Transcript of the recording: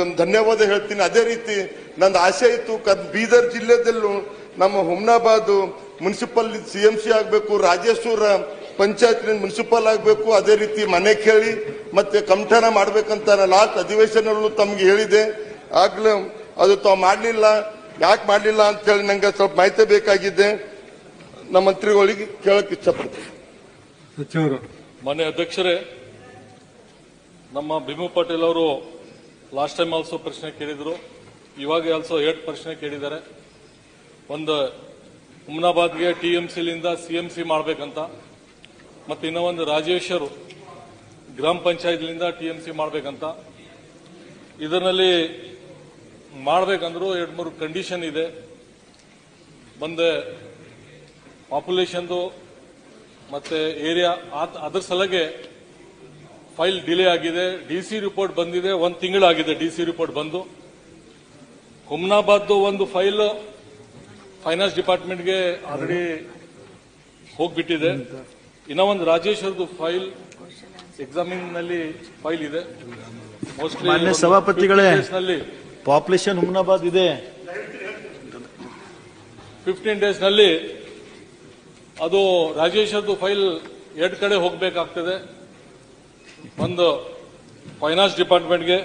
ಒಂದು ಧನ್ಯವಾದ ಹೇಳ್ತೀನಿ. ಅದೇ ರೀತಿ ನಂದು ಆಸೆ ಇತ್ತು ಬೀದರ್ ಜಿಲ್ಲೆದಲ್ಲೂ ನಮ್ಮ ಹುಮ್ನಾಬಾದ್ ಮುನ್ಸಿಪಲ್ ಸಿಎಂಸಿ ಆಗಬೇಕು ರಾಜೇಶ್ವರ ಪಂಚಾಯತ್ ಮುನ್ಸಿಪಲ್ ಆಗಬೇಕು ಅದೇ ರೀತಿ ಮನೆ ಕೇಳಿ ಮತ್ತೆ ಕಮಠಾನ ಮಾಡ್ಬೇಕಂತ ನಾನು ಲಾಸ್ಟ್ ಅಧಿವೇಶನಲ್ಲೂ ತಮ್ಗೆ ಹೇಳಿದೆ. ಆಗ್ಲೂ ಅದು ತಾವು ಮಾಡಲಿಲ್ಲ. ಯಾಕೆ ಮಾಡಲಿಲ್ಲ ಅಂತ ಹೇಳಿ ನಂಗೆ ಸ್ವಲ್ಪ ಮಾಹಿತಿ ಬೇಕಾಗಿದೆ. ನಮ್ಮ ಮಂತ್ರಿಗಳಿಗೆ ಕೇಳಕ್ ಇಷ್ಟಪಡ್ತೀನಿ ಸಚಿವರು. ಮಾನ್ಯ ಅಧ್ಯಕ್ಷರೇ ನಮ್ಮ ಭೀಮು ಪಾಟೀಲ್ ಅವರು ಲಾಸ್ಟ್ ಟೈಮ್ ಆಲ್ಸೋ ಪ್ರಶ್ನೆ ಕೇಳಿದ್ರು. ಇವಾಗ ಆಲ್ಸೋ ಏಟ್ ಪ್ರಶ್ನೆ ಕೇಳಿದ್ದಾರೆ. ಒಂದು ಹುಮ್ನಾಬಾದ್ಗೆ ಟಿ ಎಂ ಸಿಲಿಂದ ಸಿ ಎಂ ಸಿ ಮಾಡಬೇಕಂತ, ಮತ್ತು ಇನ್ನೂ ಒಂದು ರಾಜೇಶ್ವರು ಗ್ರಾಮ ಪಂಚಾಯತ್ಲಿಂದ ಟಿ ಎಂ ಸಿ ಮಾಡಬೇಕಂತ. ಇದರಲ್ಲಿ ಮಾಡಬೇಕಂದ್ರೂ ಎರಡು ಮೂರು ಕಂಡೀಷನ್ ಇದೆ. ಒಂದು ಪಾಪ್ಯುಲೇಷನ್ದು ಮತ್ತೆ ಏರಿಯಾ ಅದ್ರ ಸಲಗೆ ಫೈಲ್ ಡಿಲೇ ಆಗಿದೆ. ಡಿ ಸಿ ರಿಪೋರ್ಟ್ ಬಂದಿದೆ. ಒಂದು ತಿಂಗಳಾಗಿದೆ ಡಿ ಸಿ ರಿಪೋರ್ಟ್ ಬಂದು. ಹುಮ್ನಾಬಾದ್ ಒಂದು ಫೈಲ್ ಫೈನಾನ್ಸ್ ಡಿಪಾರ್ಟ್ಮೆಂಟ್ಗೆ ಆಲ್ರೆಡಿ ಹೋಗ್ಬಿಟ್ಟಿದೆ. ಇನ್ನ ಒಂದು ರಾಜೇಶ್ವರದು ಫೈಲ್ ಎಕ್ಸಾಮಿನ್ನಲ್ಲಿ ಫೈಲ್ ಇದೆ. ಮೋಸ್ಟ್ಲಿ ಸಭಾಪತಿಗಳೇ. ಪಾಪ್ಯುಲೇಷನ್ ಹುಮ್ನಾಬಾದ್ ಇದೆ. ಫಿಫ್ಟೀನ್ ಡೇಸ್ನಲ್ಲಿ ಅದು ರಾಜೇಶ್ವರದ್ದು ಫೈಲ್ ಎರಡು ಕಡೆ ಹೋಗಬೇಕಾಗ್ತದೆ. ಒಂದು ಫೈನಾನ್ಸ್ ಡಿಪಾರ್ಟ್ಮೆಂಟ್ಗೆ